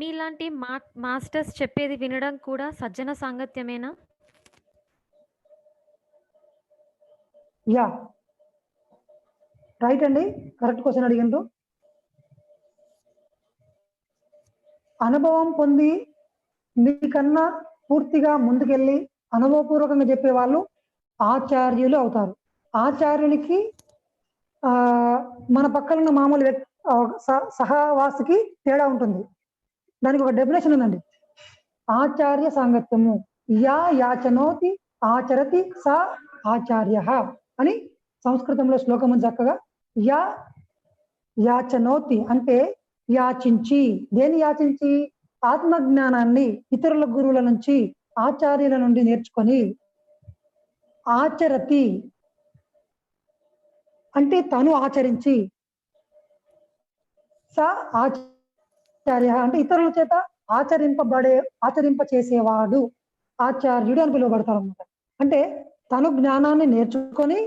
మీలాంటి మా మాస్టర్స్ చెప్పేది వినడం కూడా సజ్జన సాంగత్యమేనా? యా రైట్ అండి. కరెక్ట్ క్వశ్చన్ అడిగిండ్రు. అనుభవం పొంది మీకన్నా పూర్తిగా ముందుకెళ్ళి అనుభవపూర్వకంగా చెప్పే వాళ్ళు ఆచార్యులు అవుతారు. ఆచార్యునికి మన పక్కనున్న మామూలు సహవాసికి తేడా ఉంటుంది. దానికి ఒక డెఫినేషన్ ఉందండి. ఆచార్య సాంగత్యము. యా యాచనోతి ఆచరతి స ఆచార్య అని సంస్కృతంలో శ్లోకము చక్కగా. యా యాచనోతి అంటే యాచించి, దేని యాచించి? ఆత్మజ్ఞానాన్ని ఇతరుల గురువుల నుంచి, ఆచార్యుల నుండి నేర్చుకొని ఆచరతి అంటే తను ఆచరించి స ఆచార్య అంటే ఇతరుల చేత ఆచరింపబడే ఆచరింప చేసేవాడు ఆచార్యుడు అని పిలువబడతారన్నమాట. అంటే తను జ్ఞానాన్ని నేర్చుకొని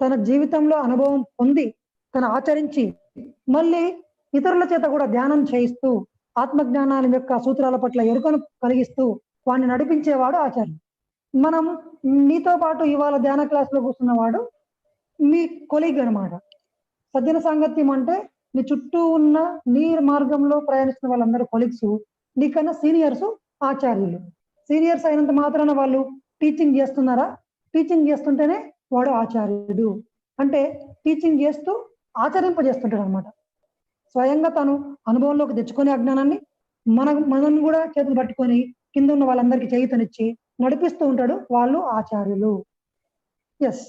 తన జీవితంలో అనుభవం పొంది తను ఆచరించి మళ్ళీ ఇతరుల చేత కూడా ధ్యానం చేయిస్తూ ఆత్మజ్ఞానాల యొక్క సూత్రాల పట్ల ఎరుకను కలిగిస్తూ వాడిని నడిపించేవాడు ఆచార్యుడు. మనం మీతో పాటు ఇవాళ ధ్యాన క్లాస్‌లో కూర్చున్నవాడు మీ కొలీగ్ అనమాట సజ్జన సాంగత్యం అంటే నీ చుట్టూ ఉన్న నీ మార్గంలో ప్రయాణిస్తున్న వాళ్ళందరూ కొలీగ్స్. నీకన్నా సీనియర్స్ ఆచార్యులు. సీనియర్స్ అయినంత మాత్రాన వాళ్ళు టీచింగ్ చేస్తున్నారా? టీచింగ్ చేస్తుంటేనే వాడు ఆచార్యుడు. అంటే టీచింగ్ చేస్తూ ఆచరింపజేస్తుంటాడన్నమాట. స్వయంగా తను అనుభవంలోకి తెచ్చుకునే అజ్ఞానాన్ని మన మనం కూడా చేతులు పట్టుకొని కింద ఉన్న వాళ్ళందరికీ చేయితనిచ్చి నడిపిస్తూ ఉంటాడు. వాళ్ళు ఆచార్యులు. ఎస్